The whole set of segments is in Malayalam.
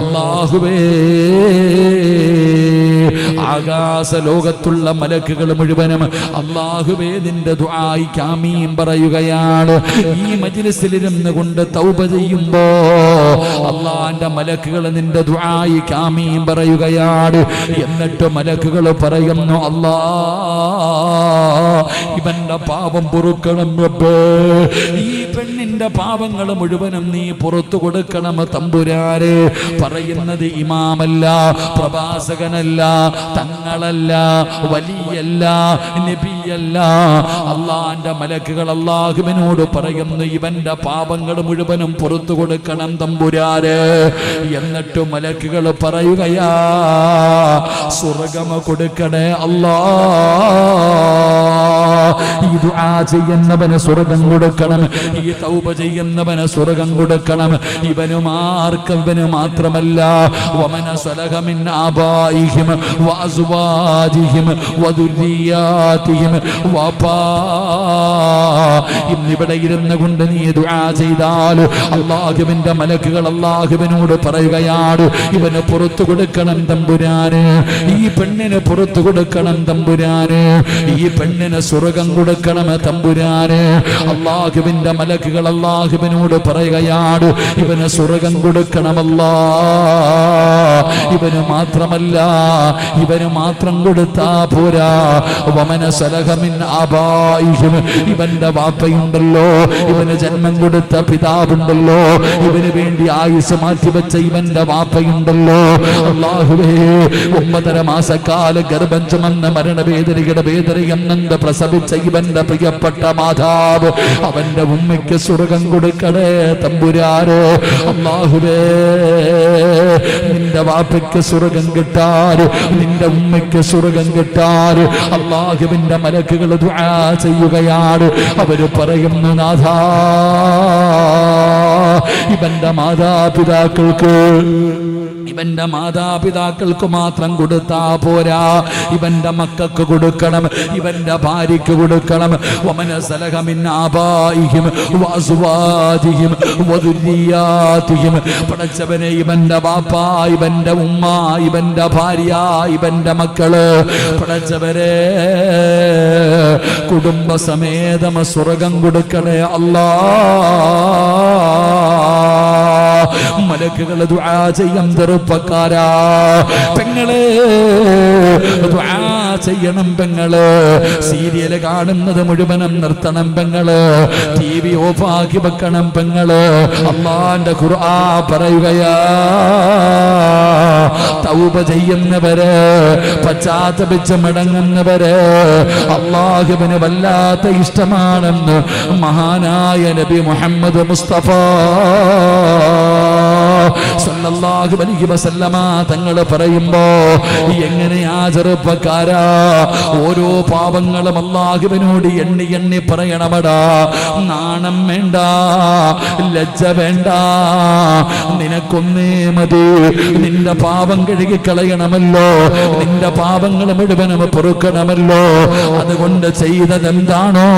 അള്ളാഹുവേ. ആകാശ ലോകത്തുള്ള മലക്കുകൾ മുഴുവനും അള്ളാഹുവേ നിന്റെ ദുആയി കാമീം പറയുകയാണ്. ഈ മജ്ലിസിലിരുന്ന് കൊണ്ട് തൗബ ചെയ്യുമ്പോ അള്ളാന്റെ മലക്കുകൾ നിന്റെ ദുആയി കാമീം പറയുകയാണ്. എന്നിട്ട് മലക്കുകൾ പറയുന്നു അല്ലാ ഇവന്റെ പാപം പൊറുക്കണം ഈ ഈ പെണ്ണിന്റെ പാപങ്ങൾ മുഴുവനും നീ പുറത്തു കൊടുക്കണം തമ്പുരാരെ പറയുന്നത് ഇമാമല്ല പ്രഭാസകനല്ല തങ്ങളല്ല വലിയല്ല നബിയല്ല. അള്ളാന്റെ മലക്കുകൾ അള്ളാഹുവിനോട് പറയുന്നു ഇവന്റെ പാപങ്ങൾ മുഴുവനും പുറത്തു കൊടുക്കണം തമ്പുരാര് എന്നിട്ട് മലക്കുകൾ പറയുകയാ സ്വർഗമ കൊടുക്കണേ അല്ലാ. ഈ ദുആ ചെയ്യുന്നവന് സ്വർഗം കൊടുക്കണം. ഈ തൗബ ചെയ്യുന്നവന് സ്വർഗം കൊടുക്കണം. ഇവനും ആർക്കും ഇവന് മാത്രമല്ല. വമന സലഹമിൻ ആബായിഹിം വഅസ്വാജിഹിം വദുരിയാതിഹിം വപാ ഇന്നിവിടെ ഇരുന്ന് കൊണ്ട് നീ ദുആ ചെയ്താൽ അള്ളാഹുവിന്റെ മലക്കുകൾ അള്ളാഹുവിനോട് പറയുകയാണ് ഇവന് പുറത്തു കൊടുക്കണം തമ്പുരാന്. ഈ പെണ്ണിന് പുറത്തു കൊടുക്കണം തമ്പുരാന്. ഈ പെണ്ണിന് സ്വർഗം കൊടുക്കണം തമ്പുരാന്. അള്ളാഹുവിന്റെ മലക്കുകൾ അള്ളാഹുവിനോട് പറയുകയാണ് ഇവന് സ്വർഗം കൊടുക്കണമല്ല. ഇവന് മാത്രമല്ല ഇവന് മാത്രം കൊടുത്താ പോരാ. ഇവന്റെ വാപ്പയുണ്ടല്ലോ ഇവന് ജന്മം കൊടുത്ത പിതാവുണ്ടല്ലോ ഇവന് വേണ്ടി ആയുസ് മാറ്റിവെച്ച ഇവന്റെ വാപ്പയുണ്ടല്ലോ. അള്ളാഹുവേ ഒമ്പതര മാസക്കാല ഗർഭം ചുമന്ന മരണവേദനയുടെ വേദനയെന്നെ പ്രസവിച്ച ഇവന്റെ പ്രിയപ്പെട്ട മാതാവ് അവന്റെ ഉമ്മയ്ക്ക് സ്വർഗം കൊടുക്കണേ തമ്പുരാരോ അള്ളാഹുവേ നിന്റെ വാപ്പയ്ക്ക് സ്വർഗം കിട്ടാറ് നിന്റെ ഉമ്മയ്ക്ക് സ്വർഗം കിട്ടാറ്. അള്ളാഹുവിന്റെ മലക്കുകൾ ചെയ്യുകയാണ്. അവർ പറയുന്നു നാഥാ ഇവന്റെ മാതാപിതാക്കൾക്ക് ഇവന്റെ മാതാപിതാക്കൾക്ക് മാത്രം കൊടുത്താ പോരാ. ഇവന്റെ മക്കൾക്ക് കൊടുക്കണം ഇവന്റെ ഭാര്യയ്ക്ക് കൊടുക്കണം. വമന പടച്ചവനെ ഇവന്റെ വാപ്പ ഇവന്റെ ഉമ്മ ഇവന്റെ ഭാര്യ ഇവന്റെ മക്കൾ. പടച്ചവരെ കുടുംബസമേതമ സ്വർഗം കൊടുക്കണേ അല്ലാ. മലക്കുകൾ ദുആ ചെയ്യാൻ ചെറുപ്പക്കാരാ പെങ്ങളെ ദുആ ചെയ്യണം പെങ്ങൾ. സീരിയൽ കാണുന്നത് മുഴുവനും നിർത്തണം പെങ്ങൾ. ടി വി ആക്കി വെക്കണം പെങ്ങൾ. അള്ളാന്റെ ഖുർആ പറയുകയാ. തൗബ ചെയ്യുന്നവര് പശ്ചാത്തപിച്ച് മടങ്ങുന്നവര് അള്ളാഹുവിന് വല്ലാത്ത ഇഷ്ടമാണെന്ന് മഹാനായ നബി മുഹമ്മദ് മുസ്തഫ സല്ലല്ലാഹു അലൈഹി വസല്ലമ തങ്ങൾ പറയുമ്പോ എങ്ങനെയാ ചെറുപ്പക്കാരാ? ഓരോ പാപങ്ങളും അള്ളാഹുവിനോട് എണ്ണി എണ്ണി പറയണമടാ. നാണം വേണ്ട ലജ്ജ വേണ്ട. നിനക്കൊന്നേ മതി. നിന്റെ പാപം കഴുകി കളയണമല്ലോ നിന്റെ പാപങ്ങൾ മുഴുവനും പൊറുക്കണമല്ലോ. അതുകൊണ്ട് ചെയ്തതെന്താണോ?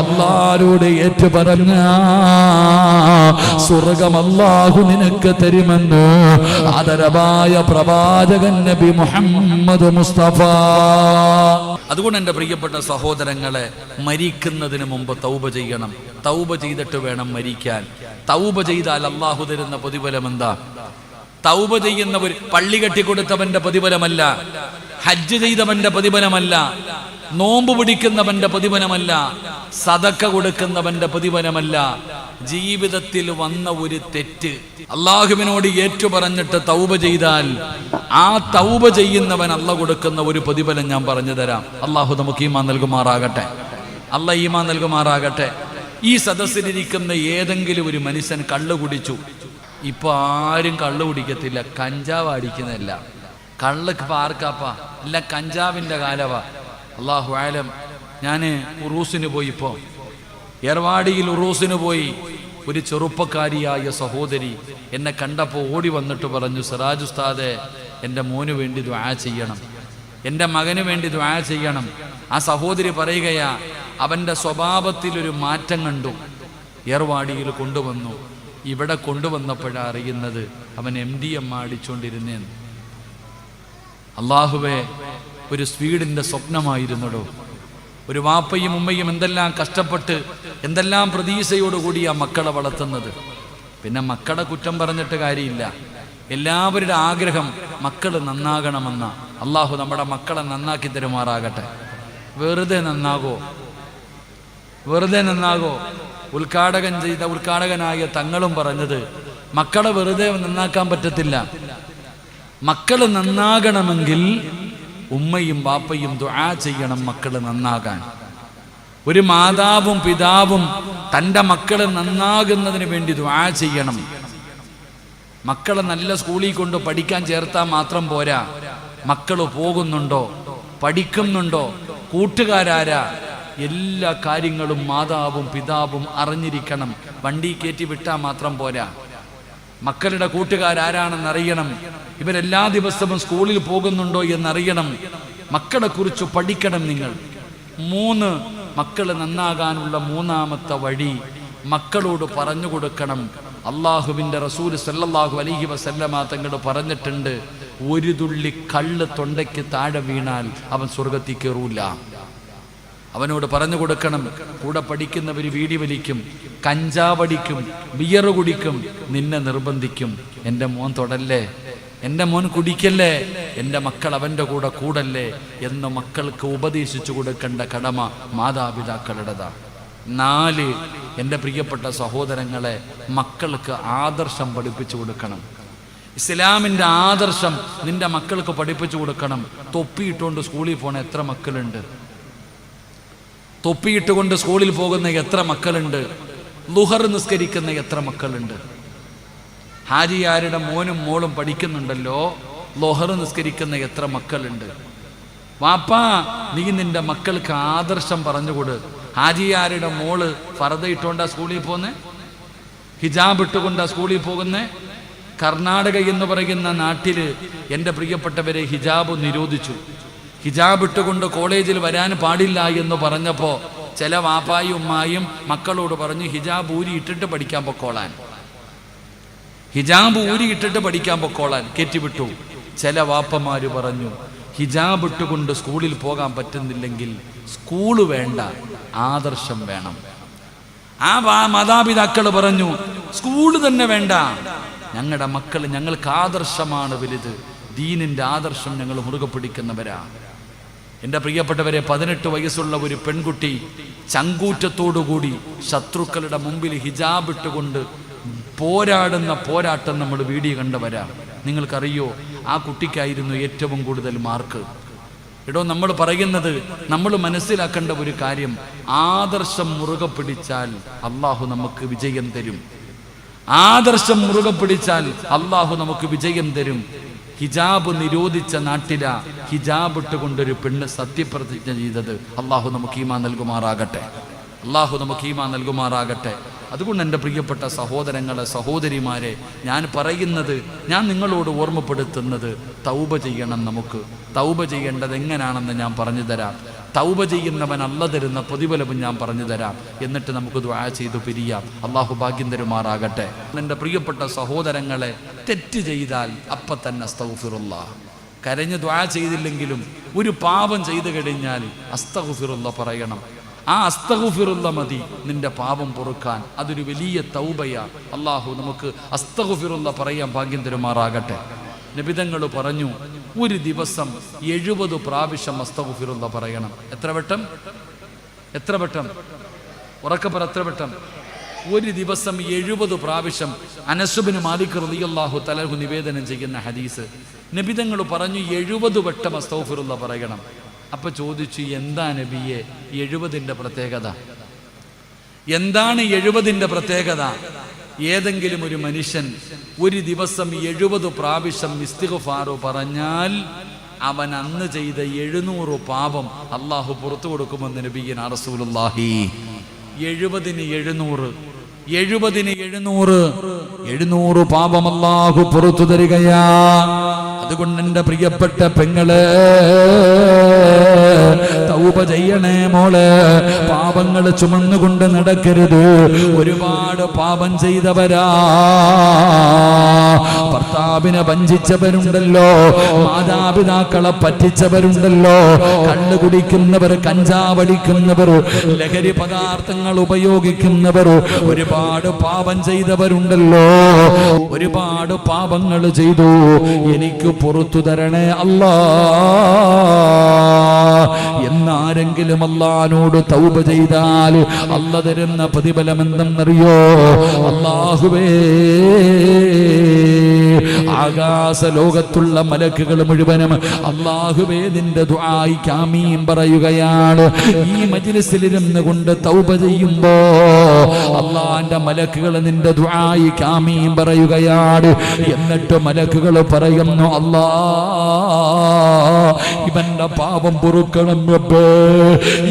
അല്ലാരോട് ഏറ്റു പറഞ്ഞ അല്ലാഹു നിനക്ക് തരുമെന്ന്? ആദരവായ പ്രവാചകൻ നബി മുഹമ്മദ് മുസ്തഫ. അതുകൊണ്ട് എന്റെ പ്രിയപ്പെട്ട സഹോദരങ്ങളെ മരിക്കുന്നതിന് മുമ്പ് തൗബ ചെയ്യണം. തൗബ ചെയ്തിട്ട് വേണം മരിക്കാൻ. തൗബ ചെയ്താൽ അള്ളാഹു തരുന്ന പ്രതിഫലം എന്താ? തൗബ ചെയ്യുന്നവർ പള്ളി കെട്ടിക്കൊടുത്തവന്റെ പ്രതിഫലമല്ല. ഹജ്ജ് ചെയ്തവന്റെ പ്രതിഫലമല്ല. നോമ്പ് പിടിക്കുന്നവന്റെ പ്രതിഫലമല്ല. സതക്ക കൊടുക്കുന്നവന്റെ പ്രതിഫലമല്ല. ജീവിതത്തിൽ വന്ന ഒരു തെറ്റ്. അള്ളാഹുവിനോട് ഏറ്റു പറഞ്ഞിട്ട് തൗബ ചെയ്താൽ ആ തൗബ ചെയ്യുന്നവൻ അല്ല കൊടുക്കുന്ന ഒരു പ്രതിഫലം ഞാൻ പറഞ്ഞു തരാം. അള്ളാഹു നമുക്ക് ഈമാ നൽകുമാറാകട്ടെ. അല്ല ഈമാ നൽകുമാറാകട്ടെ. ഈ സദസ്സിലിരിക്കുന്ന ഏതെങ്കിലും ഒരു മനുഷ്യൻ കള്ളു കുടിച്ചു ഇപ്പൊ ആരും കള്ളു കുടിക്കത്തില്ല കഞ്ചാവ് അടിക്കുന്നില്ല കള്ള് പാർക്കാപ്പ. ഇല്ല കഞ്ചാവിന്റെ കാലവാ. അള്ളാഹു ആലം. ഞാൻ ഉറൂസിന് പോയി ഇപ്പോ. ഏർവാടിയിൽ ഉറൂസിന് പോയി. ഒരു ചെറുപ്പക്കാരിയായ സഹോദരി എന്നെ കണ്ടപ്പോൾ ഓടി വന്നിട്ട് പറഞ്ഞു സിറാജ് ഉസ്താദെ എന്റെ മോന് വേണ്ടി ദ്വാ ചെയ്യണം. എന്റെ മകന് വേണ്ടി ദ്വാ ചെയ്യണം. ആ സഹോദരി പറയുകയാ അവന്റെ സ്വഭാവത്തിൽ ഒരു മാറ്റം കണ്ടു. ഏർവാടിയിൽ കൊണ്ടുവന്നു. ഇവിടെ കൊണ്ടുവന്നപ്പോഴാണ് അറിയുന്നത് അവൻ എം ഡി എം അടിച്ചുകൊണ്ടിരുന്നേന്ന് അള്ളാഹുവെ ഒരു സ്വീഡിന്റെ സ്വപ്നമായിരുന്നടോ? ഒരു വാപ്പയും ഉമ്മയും എന്തെല്ലാം കഷ്ടപ്പെട്ട് എന്തെല്ലാം പ്രതീക്ഷയോടുകൂടി ആ മക്കളെ വളർത്തുന്നത്? പിന്നെ മക്കളെ കുറ്റം പറഞ്ഞിട്ട് കാര്യമില്ല. എല്ലാവരുടെ ആഗ്രഹം മക്കൾ നന്നാകണമെന്ന. അള്ളാഹു നമ്മുടെ മക്കളെ നന്നാക്കി തരുമാറാകട്ടെ. വെറുതെ നന്നാകോ? വെറുതെ നന്നാകോ? ഉദ്ഘാടകൻ ചെയ്ത ഉദ്ഘാടകനായ തങ്ങളും പറഞ്ഞത് മക്കളെ വെറുതെ നന്നാക്കാൻ പറ്റത്തില്ല. മക്കൾ നന്നാകണമെങ്കിൽ ഉമ്മയും ബാപ്പയും ദുആ ചെയ്യണം മക്കൾ നന്നാകാൻ. ഒരു മാതാവും പിതാവും തന്റെ മക്കൾ നന്നാകുന്നതിന് വേണ്ടി ദുആ ചെയ്യണം. മക്കളെ നല്ല സ്കൂളിൽ കൊണ്ട് പഠിക്കാൻ ചേർത്താൽ മാത്രം പോരാ. മക്കൾ പോകുന്നുണ്ടോ? പഠിക്കുന്നുണ്ടോ? കൂട്ടുകാരാരാ? എല്ലാ കാര്യങ്ങളും മാതാവും പിതാവും അറിഞ്ഞിരിക്കണം. വണ്ടി കയറ്റി വിട്ടാൽ മാത്രം പോരാ. മക്കളുടെ കൂട്ടുകാരാരാണെന്ന് അറിയണം ഇവരെല്ലാ ദിവസവും സ്കൂളിൽ പോകുന്നുണ്ടോ എന്നറിയണം. മക്കളെ കുറിച്ച് പഠിക്കണം നിങ്ങൾ. മൂന്ന് മക്കൾ നന്നാകാനുള്ള മൂന്നാമത്തെ വഴി മക്കളോട് പറഞ്ഞു കൊടുക്കണം. അള്ളാഹുവിന്റെ റസൂൽ സല്ലല്ലാഹു അലഹി വസല്ലമ തങ്ങൾ പറഞ്ഞിട്ടുണ്ട് ഒരു തുള്ളി കള്ള് തൊണ്ടയ്ക്ക് താഴെ വീണാൽ അവൻ സ്വർഗത്തിൽ കയറൂല. അവനോട് പറഞ്ഞു കൊടുക്കണം കൂടെ പഠിക്കുന്നവർ വീടി വലിക്കും കഞ്ചാവടിക്കും ബിയർ കുടിക്കും നിന്നെ നിർബന്ധിക്കും. എന്റെ മോൻ തൊടല്ലേ? എന്റെ മോൻ കുടിക്കല്ലേ? എന്റെ മക്കൾ അവന്റെ കൂടെ കൂടല്ലേ? എന്ന് മക്കൾക്ക് ഉപദേശിച്ചു കൊടുക്കേണ്ട കടമ മാതാപിതാക്കളുടേതാണ്. നാല് എന്റെ പ്രിയപ്പെട്ട സഹോദരങ്ങളെ മക്കൾക്ക് ആദർശം പഠിപ്പിച്ചു കൊടുക്കണം. ഇസ്ലാമിന്റെ ആദർശം നിന്റെ മക്കൾക്ക് പഠിപ്പിച്ചു കൊടുക്കണം. തൊപ്പിയിട്ടുകൊണ്ട് സ്കൂളിൽ പോണ എത്ര മക്കളുണ്ട്? തൊപ്പിയിട്ടുകൊണ്ട് സ്കൂളിൽ പോകുന്ന എത്ര മക്കളുണ്ട്? ലുഹർ നിസ്കരിക്കുന്ന എത്ര മക്കളുണ്ട്? ഹാജിയാരുടെ മോനും മോളും പഠിക്കുന്നുണ്ടല്ലോ? ലോഹർ നിസ്കരിക്കുന്ന എത്ര മക്കളുണ്ട്? വാപ്പാ നീ നിന്റെ മക്കൾക്ക് ആദർശം പറഞ്ഞുകൊട്. ഹാജിയാരുടെ മോൾ ഫറദ ഇട്ടുകൊണ്ടാ സ്കൂളിൽ പോന്നെ? ഹിജാബ് ഇട്ടുകൊണ്ടാ സ്കൂളിൽ പോകുന്നേ? കർണാടക എന്ന് പറയുന്ന നാട്ടിൽ എന്റെ പ്രിയപ്പെട്ടവരെ ഹിജാബ് നിരോധിച്ചു. ഹിജാബ് ഇട്ടുകൊണ്ട് കോളേജിൽ വരാൻ പാടില്ല എന്ന് പറഞ്ഞപ്പോൾ ചില വാപ്പായും ഉമ്മായും മക്കളോട് പറഞ്ഞു ഹിജാബ് ഊരി ഇട്ടിട്ട് പഠിക്കാൻ പൊക്കോളാൻ. ഹിജാബ് ഊരി ഇട്ടിട്ട് പഠിക്കാൻ പൊക്കോളാൻ. കെറ്റിവിട്ടു ചില വാപ്പമാര് പറഞ്ഞു ഹിജാബ് ഇട്ടുകൊണ്ട് സ്കൂളിൽ പോകാൻ പറ്റുന്നില്ലെങ്കിൽ സ്കൂൾ വേണ്ട ആദർശം വേണം. ആ മാതാപിതാക്കൾ പറഞ്ഞു സ്കൂൾ തന്നെ വേണ്ട. ഞങ്ങളുടെ മക്കൾ ഞങ്ങൾക്ക് ആദർശമാണ് വലുത്. ദീനിന്റെ ആദർശം ഞങ്ങൾ മുറുകെ പിടിക്കുന്നവരാ. എന്റെ പ്രിയപ്പെട്ടവരെ പതിനെട്ട് വയസ്സുള്ള ഒരു പെൺകുട്ടി ചങ്കൂറ്റത്തോടുകൂടി ശത്രുക്കളുടെ മുമ്പിൽ ഹിജാബ് ഇട്ടുകൊണ്ട് പോരാടുന്ന പോരാട്ടം നമ്മൾ വീഡിയോ കണ്ടവരാ. നിങ്ങൾക്കറിയോ ആ കുട്ടിക്കായിരുന്നു ഏറ്റവും കൂടുതൽ മാർക്ക്. എടോ നമ്മൾ പറയുന്നത് നമ്മൾ മനസ്സിലാക്കേണ്ട ഒരു കാര്യം ആദർശം മുറുകെ പിടിച്ചാൽ അള്ളാഹു നമുക്ക് വിജയം തരും. ആദർശം മുറുകെ പിടിച്ചാൽ അള്ളാഹു നമുക്ക് വിജയം തരും. ഹിജാബ് നിരോധിച്ച നാട്ടില ഹിജാബ് ഇട്ടുകൊണ്ടൊരു പെണ്ണ് സത്യപ്രതിജ്ഞ ചെയ്തത്. അള്ളാഹു നമുക്ക് ഈമാ നൽകുമാറാകട്ടെ. അള്ളാഹു നമുക്ക് ഈമാ നൽകുമാറാകട്ടെ. അതുകൊണ്ട് എന്റെ പ്രിയപ്പെട്ട സഹോദരങ്ങളെ സഹോദരിമാരെ ഞാൻ പറയുന്നത് ഞാൻ നിങ്ങളോട് ഓർമ്മപ്പെടുത്തുന്നത് തൗബ ചെയ്യണം നമുക്ക്. തൗബ ചെയ്യേണ്ടത് എങ്ങനെയാണെന്ന് ഞാൻ പറഞ്ഞു തരാം. തൗബ ചെയ്യുന്നവൻ അല്ല തരുന്ന പ്രതിഫലവും ഞാൻ പറഞ്ഞു തരാം. എന്നിട്ട് നമുക്ക് ദ്വാ ചെയ്തു പിരിയാം. അള്ളാഹു ഭാഗ്യം തരുമാറാകട്ടെ. എന്റെ പ്രിയപ്പെട്ട സഹോദരങ്ങളെ തെറ്റ് ചെയ്താൽ അപ്പം തന്നെ അസ്തൗഫിറുള്ള കരഞ്ഞ് ദ്വാ ചെയ്തില്ലെങ്കിലും ഒരു പാപം ചെയ്തു കഴിഞ്ഞാൽ അസ്തഗുഫിറുള്ള പറയണം. ആ അസ്തഗുഫിറുള്ള മതി. നിന്റെ പാപം പൊറുക്കാൻ. അതൊരു വലിയ തൗബയ. അള്ളാഹു നമുക്ക് അസ്തഗുഫിറുള്ള പറയാൻ ഭാഗ്യം തരുമാറാകട്ടെ. നിബിതങ്ങൾ പറഞ്ഞു ഒരു ദിവസം എഴുപത് പ്രാവശ്യം അസ്തഗുഫിറുള്ള പറയണം. എത്ര വട്ടം? എത്ര വട്ടം? ഉറക്കപ്പറ എത്ര വട്ടം? ഒരു ദിവസം എഴുപത് പ്രാവശ്യം അനസുബിന് മാലിക് റളിയല്ലാഹു തലഹു നിവേദനം ചെയ്യുന്ന ഹദീസ്. നബിതങ്ങൾ പറഞ്ഞു എഴുപത് വട്ടം അസ്തൗഫിറുള്ള പറയണം. അപ്പൊ ചോദിച്ചു എന്താ നബിയെ എഴുപതിന്റെ പ്രത്യേകത? എന്താണ് എഴുപതിന്റെ പ്രത്യേകത? ഏതെങ്കിലും ഒരു മനുഷ്യൻ ഒരു ദിവസം എഴുപത് പ്രാവശ്യം ഇസ്തിഗ്ഫാറു പറഞ്ഞാൽ അവൻ അന്ന് ചെയ്ത എഴുന്നൂറ് പാപം അള്ളാഹു പുറത്തു കൊടുക്കുമെന്ന് നബിയൻ റസൂലുള്ളാഹി. എഴുപതിന് എഴുന്നൂറ് എഴുപതിന് എഴുന്നൂറ് എഴുന്നൂറ് പാപം അള്ളാഹു പുറത്തു തരികയാ. അതുകൊണ്ട് എന്റെ പ്രിയപ്പെട്ട പെങ്ങൾ തൗബ ചെയ്യണേ മോൾ. പാപങ്ങൾ ചുമന്നുകൊണ്ട് നടക്കരുത്. ഒരുപാട് പാപം ചെയ്തവരാ. ഭർത്താവിനെ വഞ്ചിച്ചവരുണ്ടല്ലോ. മാതാപിതാക്കളെ പറ്റിച്ചവരുണ്ടല്ലോ. കണ്ണു കുടിക്കുന്നവർ കഞ്ചാവടിക്കുന്നവർ ലഹരി പദാർത്ഥങ്ങൾ ഉപയോഗിക്കുന്നവർ ഒരുപാട് പാപം ചെയ്തവരുണ്ടല്ലോ. ഒരുപാട് പാപങ്ങൾ ചെയ്തു. എനിക്ക് പുറത്തു തരണേ അല്ല. എന്നാരെങ്കിലും അല്ലാനോട് തൗപ ചെയ്താൽ അല്ല തരുന്ന പ്രതിഫലം എന്തെന്നറിയോ? അള്ളാഹുവേ ആകാശ ലോകത്തുള്ള മലക്കുകൾ മുഴുവനും അള്ളാഹുവേ നിന്റെ ദുആയി പറയുകയാണ്. ഈ മജ്ലിസിലിരുന്ന് കൊണ്ട് തൗബ ചെയ്യുമ്പോ അള്ളാന്റെ മലക്കുകൾ നിന്റെ ദുആയി പറയുകയാണ്. എന്നിട്ട് മലക്കുകൾ പറയുന്നു അല്ലാ ഇവന്റെ പാപം പൊറുക്കണം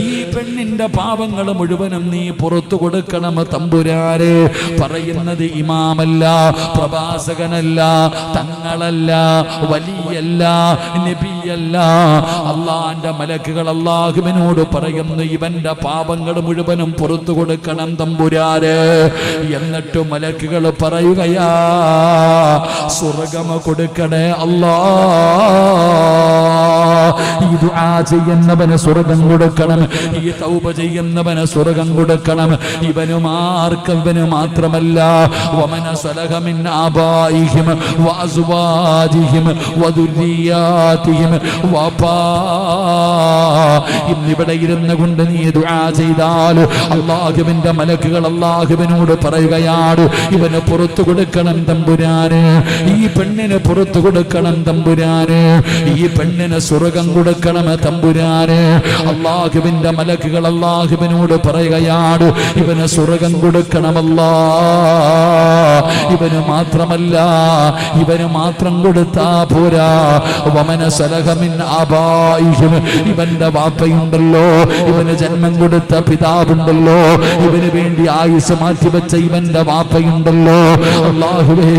ഈ പെണ്ണിന്റെ പാപങ്ങൾ മുഴുവനും നീ പുറത്തു കൊടുക്കണം തമ്പുരാരെ പറയുന്നത് ഇമാമല്ല പ്രഭാസകനല്ല തങ്ങളല്ല വലിയല്ല നബിയല്ല. അള്ളാന്റെ മലക്കുകൾ അള്ളാഹുവിനോട് പറയുന്നു ഇവന്റെ പാപങ്ങൾ മുഴുവനും പുറത്തു കൊടുക്കണം തമ്പുരാര് എന്നിട്ട് മലക്കുകൾ പറയുകയാ സ്വർഗമ കൊടുക്കണേ അല്ലാ. ദുആ ചെയ്യുന്നവന് സ്വർഗം കൊടുക്കണം. ഈ തൗബ ചെയ്യുന്നവന് സ്വർഗം കൊടുക്കണം. ഇവനു മാർക്കും മാത്രമല്ല. വമന സലഹ മിൻ ആബായിഹിം വഅസ്വാജിഹിം വദുരിയാതിഹിം വപാ ഇന്നിവിടെ ഇരുന്ന് കൊണ്ട് നീ ദുആ ചെയ്താൽ അള്ളാഹുവിന്റെ മലക്കുകൾ അള്ളാഹുവിനോട് പറയുകയാണ് ഇവന് പുറത്തു കൊടുക്കണം തമ്പുരാന്. ഈ പെണ്ണിന് പുറത്തു കൊടുക്കണം തമ്പുരാന്. ഈ പെണ്ണിന് സ്വർഗം കൊടുക്കണം തമ്പുരാന്. അള്ളാഹുവിന്റെ മലക്കുകൾ അള്ളാഹുവിനോട് പറയുകയാണ് ഇവന് സ്വർഗം കൊടുക്കണമല്ല. ഇവന് മാത്രമല്ല ഇവന് മാത്രം കൊടുത്താ പോരാ. വമന ഇവന്റെ വാപ്പയുണ്ടല്ലോ ഇവന് ജന്മം കൊടുത്ത പിതാവുണ്ടല്ലോ ഇവന് വേണ്ടി ആയുസ് മാറ്റിവെച്ച ഇവന്റെ വാപ്പയുണ്ടല്ലോ. അള്ളാഹുവേ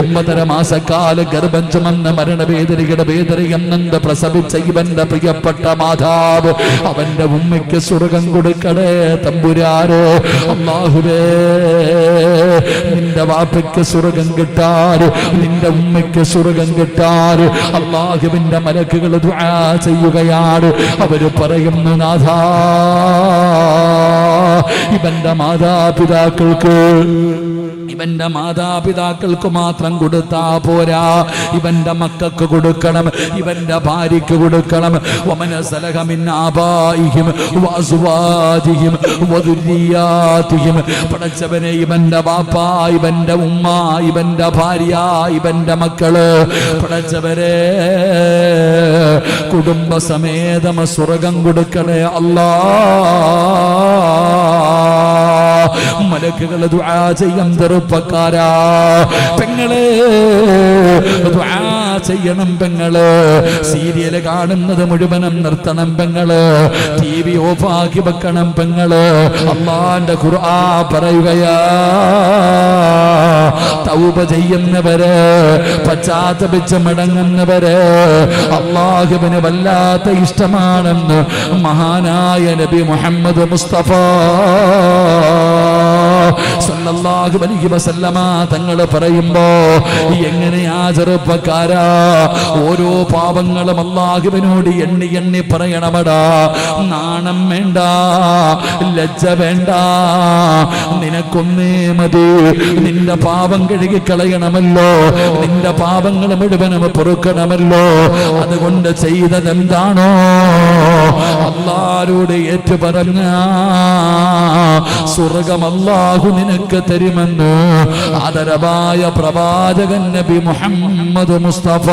ഒമ്പതര മാസക്കാല ഗർഭം ചുമന്ന മരണവേദനയുടെ വേദനയെന്നെന്ത് പ്രസവിച്ച ഇവന്റെ പ്രിയപ്പെട്ട മാതാവ് അവന്റെ ഉമ്മയ്ക്ക് സ്വർഗം കൊടുക്കണേ തമ്പുരാരോ അള്ളാഹുവേ നിന്റെ വാപ്പയ്ക്ക് സ്വർഗം കിട്ടാറ് നിന്റെ ഉമ്മയ്ക്ക് സ്വർഗം കിട്ടാറ്. അള്ളാഹുവിന്റെ മലക്കുകൾ ചെയ്യുകയാണ്. അവർ പറയുന്നു നാഥാ ഇവന്റെ മാതാപിതാക്കൾക്ക് ഇവന്റെ മാതാപിതാക്കൾക്ക് മാത്രം കൊടുത്താ പോരാ. ഇവന്റെ മക്കൾക്ക് കൊടുക്കണം ഇവന്റെ ഭാര്യക്ക് കൊടുക്കണം. വമന പടച്ചവനെ ഇവന്റെ ബാപ്പ ഇവന്റെ ഉമ്മ ഇവന്റെ ഭാര്യ ഇവന്റെ മക്കൾ. പടച്ചവരെ കുടുംബസമേതമ സ്വർഗം കൊടുക്കണേ അല്ലാ. മലക്കുകൾ ദുആ ചെയ്യാൻ ചെറുപ്പക്കാരാ പെങ്ങളെ ദുആ ചെയ്യണം പെങ്ങൾ. സീരിയൽ കാണുന്നത് മുഴുവനും നിർത്തണം പെങ്ങൾ. ടി വി ഓഫാക്കി വെക്കണം പെങ്ങൾ. അള്ളാന്റെ ഖുർആ പറയുകയാ. തൗബ ചെയ്യുന്നവര് പശ്ചാത്തപിച്ച് മടങ്ങുന്നവര് അള്ളാഹുവിന് വല്ലാത്ത ഇഷ്ടമാണെന്ന് മഹാനായ നബി മുഹമ്മദ് മുസ്തഫ സല്ലല്ലാഹു അലൈഹി വസല്ലമ തങ്ങൾ പറയുമ്പോ എങ്ങനെയാ ചെറുപ്പക്കാരാ? ഓരോ പാപങ്ങളും അള്ളാഹുവിനോട് എണ്ണി എണ്ണി പറയണമടാ. നാണം വേണ്ട ലജ്ജ വേണ്ട. നിനക്കൊന്നേ മതി. നിന്റെ പാപം കഴുകി കളയണമല്ലോ. നിന്റെ പാപങ്ങൾ മുഴുവനും പൊറുക്കണമല്ലോ. അതുകൊണ്ട് ചെയ്തതെന്താണോ അല്ലാരോട് ഏറ്റു പറഞ്ഞ സ്വർഗം അല്ലാഹു നിനക്ക് തരുമെന്ന്? ആദരവായ പ്രവാചകൻ നബി മുഹമ്മദ് മുസ്തഫ.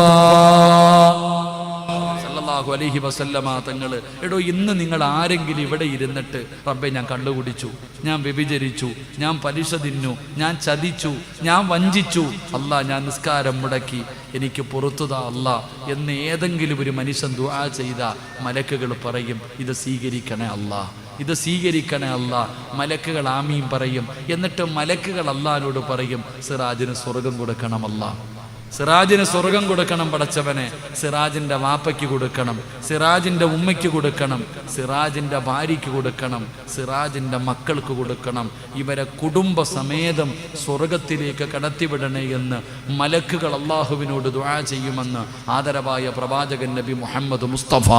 അലൈഹി വസല്ലമ തങ്ങൾ എടോ ഇന്ന് നിങ്ങൾ ആരെങ്കിലും ഇവിടെ ഇരുന്നിട്ട് റബ്ബെ ഞാൻ കള്ളുകുടിച്ചു ഞാൻ വ്യഭിചരിച്ചു ഞാൻ പലിശ തിന്നു ഞാൻ ചതിച്ചു ഞാൻ വഞ്ചിച്ചു അല്ല ഞാൻ നിസ്കാരം മുടക്കി എനിക്ക് പുറത്തുതാ അല്ല എന്ന് ഏതെങ്കിലും ഒരു മനുഷ്യൻ ദുആ ചെയ്ത മലക്കുകൾ പറയും ഇത് സ്വീകരിക്കണേ അല്ലാ ഇത് സ്വീകരിക്കണേ അല്ല. മലക്കുകൾ ആമീൻ പറയും. എന്നിട്ട് മലക്കുകൾ അള്ളഹാനോട് പറയും സിറാജിന് സ്വർഗം കൊടുക്കണമല്ല സിറാജിന് സ്വർഗം കൊടുക്കണം പടച്ചവനെ. സിറാജിന്റെ വാപ്പയ്ക്ക് കൊടുക്കണം. സിറാജിന്റെ ഉമ്മയ്ക്ക് കൊടുക്കണം. സിറാജിന്റെ ഭാര്യയ്ക്ക് കൊടുക്കണം. സിറാജിന്റെ മക്കൾക്ക് കൊടുക്കണം. ഇവരെ കുടുംബ സമേതം സ്വർഗത്തിലേക്ക് കടത്തിവിടണേ എന്ന് മലക്കുകൾ അള്ളാഹുവിനോട് ദുആ ചെയ്യുമെന്ന് ആദരവായ പ്രവാചകൻ നബി മുഹമ്മദ് മുസ്തഫ.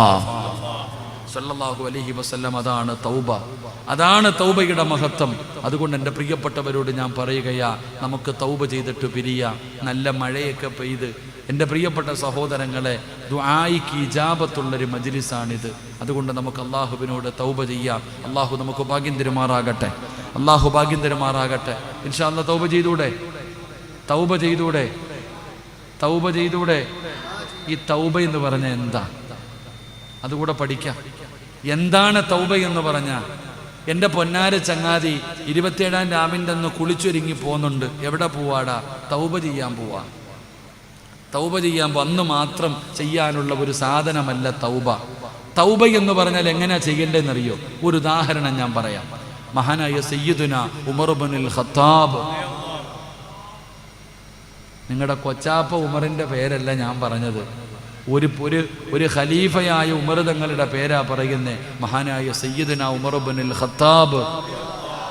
സല്ലല്ലാഹു അലഹി വസ്ല്ലാം അതാണ് തൗബ. അതാണ് തൗബയുടെ മഹത്വം. അതുകൊണ്ട് എന്റെ പ്രിയപ്പെട്ടവരോട് ഞാൻ പറയുകയാ നമുക്ക് തൗബ ചെയ്തിട്ട് പിരിയ. നല്ല മഴയൊക്കെ പെയ്ത് എന്റെ പ്രിയപ്പെട്ട സഹോദരങ്ങളെ ദുആയിക്ക് ഇജാബത്തുള്ളൊരു മജിലിസാണിത്. അതുകൊണ്ട് നമുക്ക് അള്ളാഹുവിനോട് തൗബ ചെയ്യാം. അള്ളാഹു നമുക്ക് ഭാഗ്യം തരുമാറാകട്ടെ അള്ളാഹു ഭാഗ്യം തരുമാറാകട്ടെ ഇൻഷാ അല്ല തൗബ ചെയ്തൂടെ? തൗബ ചെയ്തൂടെ? തൗബ ചെയ്തൂടെ? ഈ തൗബ എന്ന് പറഞ്ഞ എന്താ? അതുകൂടെ പഠിക്കാം. എന്താണ് തൗബ എന്ന് പറഞ്ഞ? എന്റെ പൊന്നാര ചങ്ങാതി ഇരുപത്തിയേഴാം രാമിന്റെ അന്ന് കുളിച്ചൊരുങ്ങി പോകുന്നുണ്ട് എവിടെ പോവാടാ? തൗബ ചെയ്യാൻ പോവാ. തൗബ ചെയ്യാൻ പോ അന്ന് മാത്രം ചെയ്യാനുള്ള ഒരു സാധനമല്ല തൗബ. തൗബ എന്ന് പറഞ്ഞാൽ എങ്ങനെയാ ചെയ്യേണ്ടതെന്നറിയോ? ഒരു ഉദാഹരണം ഞാൻ പറയാം. മഹാനായ സയ്യിദുന ഉമർബുനിൽ ഖത്താബ്. നിങ്ങളുടെ കൊച്ചാപ്പ ഉമറിന്റെ പേരല്ല ഞാൻ പറഞ്ഞത്. ഒരു ഒരു ഒരു ഖലീഫയായ ഉമർ തങ്ങളുടെ പേരാ പറയുന്നേ. മഹാനായ സയ്യിദന ഉമർബിൻ ഖത്താബ്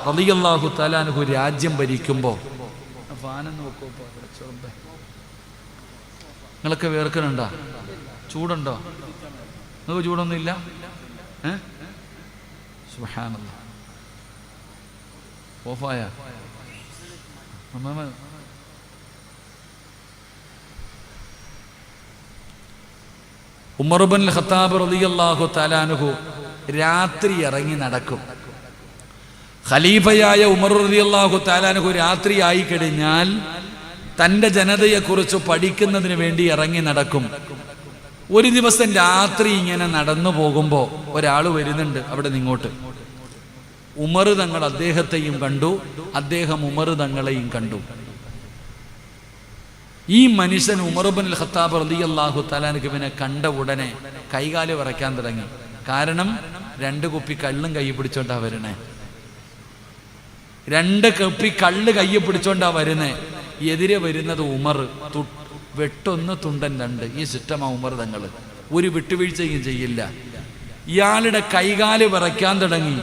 റളിയല്ലാഹു തലാനുഹു രാജ്യം ഭരിക്കുമ്പോൾ. നിങ്ങളൊക്കെ വേർക്കണുണ്ടോ? ചൂടുണ്ടോ? നിങ്ങൾക്ക് ചൂടൊന്നും ഇല്ല? ഏ? ഓഫായ? ഉമർബൻ ഖത്താബ് റളിയല്ലാഹു തലാനുഹു രാത്രി ഇറങ്ങി നടക്കും. ഖലീഫയായ ഉമർ റളിയല്ലാഹു തലാനുഹു രാത്രി ആയി കഴിഞ്ഞാൽ തന്റെ ജനതയെക്കുറിച്ച് പഠിക്കുന്നതിന് വേണ്ടി ഇറങ്ങി നടക്കും. ഒരു ദിവസം രാത്രി ഇങ്ങനെ നടന്നു പോകുമ്പോൾ ഒരാൾ വരുന്നുണ്ട് അവിടെ നിങ്ങോട്ട്. ഉമർ തങ്ങൾ അദ്ദേഹത്തെയും കണ്ടു അദ്ദേഹം ഉമർ തങ്ങളെയും കണ്ടു. ഈ മനുഷ്യൻ ഉമർബൻ ഖത്താബ് റളിയല്ലാഹു തലാനക്ക് പിന്നെ കണ്ട ഉടനെ കൈകാൽ വിറയ്ക്കാൻ തുടങ്ങി. കാരണം രണ്ട് കുപ്പി കള്ളും കൈ പിടിച്ചോണ്ടാ വരണേ. രണ്ട് കുപ്പി കള്ള് കൈ പിടിച്ചോണ്ടാ വരുന്നേ എതിരെ വരുന്നത് ഉമർ വെട്ടൊന്ന് തുണ്ടൻ രണ്ട്. ഈ സിസ്റ്റമാ ഉമർ തങ്ങൾ ഒരു വിട്ടുവീഴ്ചയും ചെയ്യില്ല. ഇയാളുടെ കൈകാൽ വിറയ്ക്കാൻ തുടങ്ങി.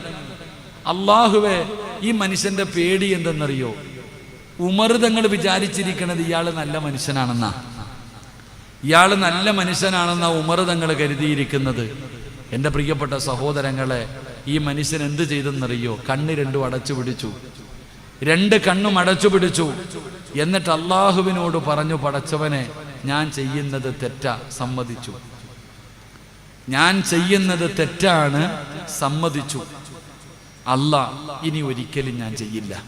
അള്ളാഹുവെ ഈ മനുഷ്യന്റെ പേടി എന്തെന്നറിയോ? ഉമർ തങ്ങൾ വിചാരിച്ചിരിക്കുന്നത് ഇയാൾ നല്ല മനുഷ്യനാണെന്നാ. ഇയാൾ നല്ല മനുഷ്യനാണെന്ന ഉമർ തങ്ങൾ കരുതിയിരിക്കുന്നത്. എന്റെ പ്രിയപ്പെട്ട സഹോദരങ്ങളെ ഈ മനുഷ്യൻ എന്ത് ചെയ്തെന്നറിയോ? കണ്ണ് രണ്ടും അടച്ചു പിടിച്ചു. രണ്ട് കണ്ണും അടച്ചു പിടിച്ചു. എന്നിട്ട് അള്ളാഹുവിനോട് പറഞ്ഞു പടച്ചവനെ ഞാൻ ചെയ്യുന്നത് തെറ്റാ സമ്മതിച്ചു. ഞാൻ ചെയ്യുന്നത് തെറ്റാണ് സമ്മതിച്ചു. അല്ല ഇനി ഒരിക്കലും ഞാൻ ചെയ്യില്ല.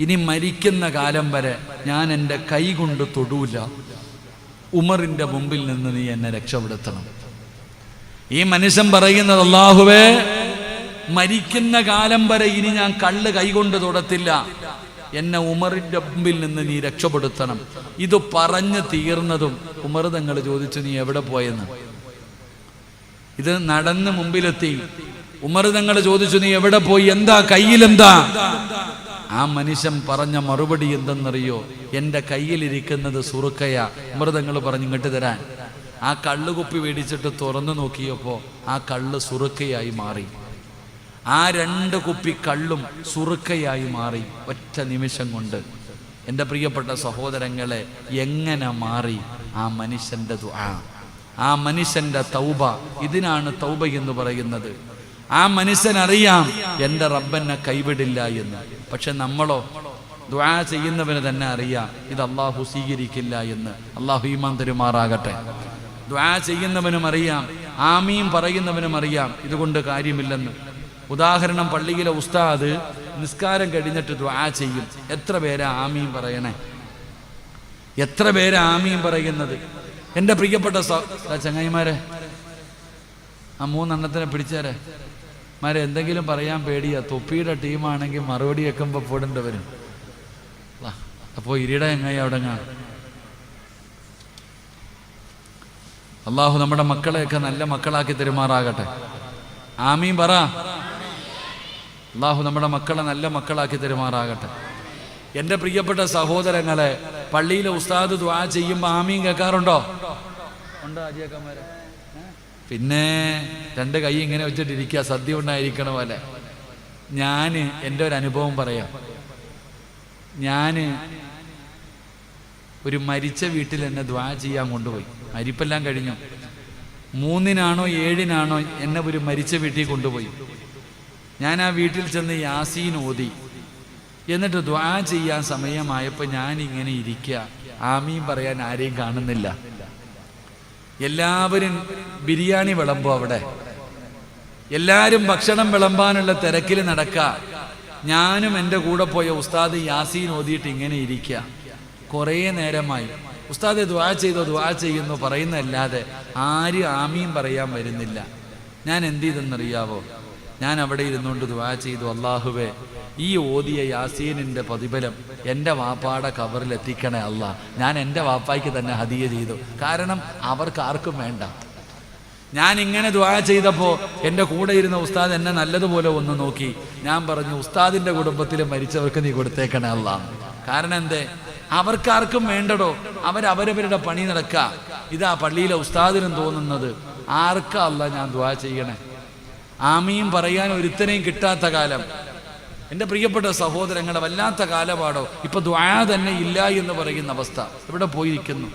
ഇനി മരിക്കുന്ന കാലം വരെ ഞാൻ എന്റെ കൈ കൊണ്ട് തൊടൂല. ഉമറിന്റെ മുമ്പിൽ നിന്ന് നീ എന്നെ രക്ഷപ്പെടുത്തണം. ഈ മനുഷ്യൻ പറയുന്നത് അള്ളാഹുവേ മരിക്കുന്ന കാലം വരെ ഇനി ഞാൻ കള്ള് കൈകൊണ്ട് തൊടത്തില്ല. എന്നെ ഉമറിന്റെ മുമ്പിൽ നിന്ന് നീ രക്ഷപ്പെടുത്തണം. ഇത് പറഞ്ഞു തീർന്നതും ഉമർ തങ്ങൾ ചോദിച്ചു നീ എവിടെ പോയെന്ന്? ഇത് നടന്ന് മുമ്പിലെത്തി. ഉമർ തങ്ങൾ ചോദിച്ചു നീ എവിടെ പോയി? എന്താ കയ്യിലെന്താ? ആ മനുഷ്യൻ പറഞ്ഞ മറുപടി എന്തെന്നറിയോ? എന്റെ കയ്യിലിരിക്കുന്നത് സുറുക്കയ. മൃതങ്ങൾ തങ്ങൾ പറഞ്ഞു ഇങ്ങോട്ട് തരാൻ. ആ കള്ളുകുപ്പി മേടിച്ചിട്ട് തുറന്നു നോക്കിയപ്പോൾ ആ കള്ള് സുറുക്കയായി മാറി. ആ രണ്ട് കുപ്പി കള്ളും സുറുക്കയായി മാറി ഒറ്റ നിമിഷം കൊണ്ട്. എന്റെ പ്രിയപ്പെട്ട സഹോദരങ്ങളെ എങ്ങനെ മാറി ആ മനുഷ്യന്റെ ദുആ? ആ മനുഷ്യന്റെ തൗബ ഇതിനാണ് തൗബ എന്ന് പറയുന്നത്. ആ മനുഷ്യനറിയാം എന്റെ റബ്ബെന്നെ കൈവിടില്ല എന്ന്. പക്ഷെ നമ്മളോ ദുആ ചെയ്യുന്നവന് തന്നെ അറിയാം ഇത് അള്ളാഹു സ്വീകരിക്കില്ല എന്ന്. അള്ളാഹു ഈമാൻ തരുമാറാകട്ടെ. ദുആ ചെയ്യുന്നവനും അറിയാം ആമീം പറയുന്നവനും അറിയാം ഇതുകൊണ്ട് കാര്യമില്ലെന്ന്. ഉദാഹരണം പള്ളിയിലെ ഉസ്താദ് നിസ്കാരം കഴിഞ്ഞിട്ട് ദ്വാ ചെയ്യും. എത്ര പേരാ ആമീം പറയണേ? എത്ര പേരാ ആമീം പറയുന്നത്? എന്റെ പ്രിയപ്പെട്ട ചങ്ങായിമാരെ ആ മൂന്നെണ്ണത്തിനെ പിടിച്ചേരെ. മാരെ എന്തെങ്കിലും പറയാൻ പേടിയാ. തൊപ്പിയുടെ ടീമാണെങ്കിൽ മറുപടി വെക്കുമ്പോൾ പോടേണ്ടി വരും. അപ്പോൾ ഇരിയുടെ എങ്ങായി അവിടെ അള്ളാഹു നമ്മുടെ മക്കളെയൊക്കെ നല്ല മക്കളാക്കി തെരുമാറാകട്ടെ. ആമീൻ പറ. അള്ളാഹു നമ്മുടെ മക്കളെ നല്ല മക്കളാക്കി തെരുമാറാകട്ടെ. എന്റെ പ്രിയപ്പെട്ട സഹോദരങ്ങളെ പള്ളിയിലെ ഉസ്താദ് ദ്വാ ചെയ്യുമ്പോൾ ആമീൻ കേൾക്കാറുണ്ടോ? ഉണ്ടോ ആജിയാക്കന്മാരെ പിന്നെ രണ്ട് കൈ ഇങ്ങനെ വെച്ചിട്ടിരിക്കുക സദ്യ ഉണ്ടായിരിക്കണ പോലെ. ഞാൻ എന്റെ ഒരു അനുഭവം പറയാം. ഞാൻ ഒരു മരിച്ച വീട്ടിൽ എന്നെ ദ്വാ ചെയ്യാൻ കൊണ്ടുപോയി. മരിപ്പെല്ലാം കഴിഞ്ഞു. മൂന്നിനാണോ ഏഴിനാണോ എന്നെ ഒരു മരിച്ച വീട്ടിൽ കൊണ്ടുപോയി. ഞാൻ ആ വീട്ടിൽ ചെന്ന് യാസീൻ ഓതി. എന്നിട്ട് ദ്വാ ചെയ്യാൻ സമയമായപ്പോൾ ഞാൻ ഇങ്ങനെ ഇരിക്കുക. ആമീൻ പറയാൻ ആരെയും കാണുന്നില്ല. എല്ലാവരും ബിരിയാണി വിളമ്പോ അവിടെ. എല്ലാവരും ഭക്ഷണം വിളമ്പാനുള്ള തിരക്കിൽ നടക്ക. ഞാനും എന്റെ കൂടെ പോയ ഉസ്താദ് യാസീൻ ഓതിയിട്ട് ഇങ്ങനെ ഇരിക്കുക കുറേ നേരമായി. ഉസ്താദ് ദ്വാ ചെയ്തോ ദ്വാ ചെയ്യുന്നു പറയുന്നല്ലാതെ ആരും ആമീൻ പറയാൻ വരുന്നില്ല. ഞാൻ എന്ത് ചെയ്തെന്നറിയാവോ? ഞാൻ അവിടെ ഇരുന്നുകൊണ്ട് ദ്വാ ചെയ്തു അള്ളാഹുവേ ഈ ഓതിയ യാസീനിന്റെ പ്രതിഫലം എന്റെ വാപ്പാടെ കവറിൽ എത്തിക്കണേ അല്ല. ഞാൻ എന്റെ വാപ്പായ്ക്ക് തന്നെ ഹദിയ ചെയ്തു. കാരണം അവർക്ക് ആർക്കും വേണ്ട. ഞാൻ ഇങ്ങനെ ദ്വാ ചെയ്തപ്പോൾ എന്റെ കൂടെ ഇരുന്ന ഉസ്താദ് എന്നെ നല്ലതുപോലെ ഒന്ന് നോക്കി. ഞാൻ പറഞ്ഞു ഉസ്താദിന്റെ കുടുംബത്തിൽ മരിച്ചവർക്ക് നീ കൊടുത്തേക്കണേ അല്ല. കാരണം എന്തേ? അവർക്കാർക്കും വേണ്ടടോ. അവരവരവരുടെ പണി നടക്ക. ഇതാ പള്ളിയിലെ ഉസ്താദിനും തോന്നുന്നത്. ആർക്കല്ല ഞാൻ ദ്വാ ചെയ്യണേ? ആമയും പറയാൻ ഒരുത്തനെയും കിട്ടാത്ത കാലം. എന്റെ പ്രിയപ്പെട്ട സഹോദരങ്ങളെ വല്ലാത്ത കാലപാടോ. ഇപ്പൊ ദ്വാ തന്നെ ഇല്ല എന്ന് പറയുന്ന അവസ്ഥ. ഇവിടെ പോയിരിക്കുന്നു.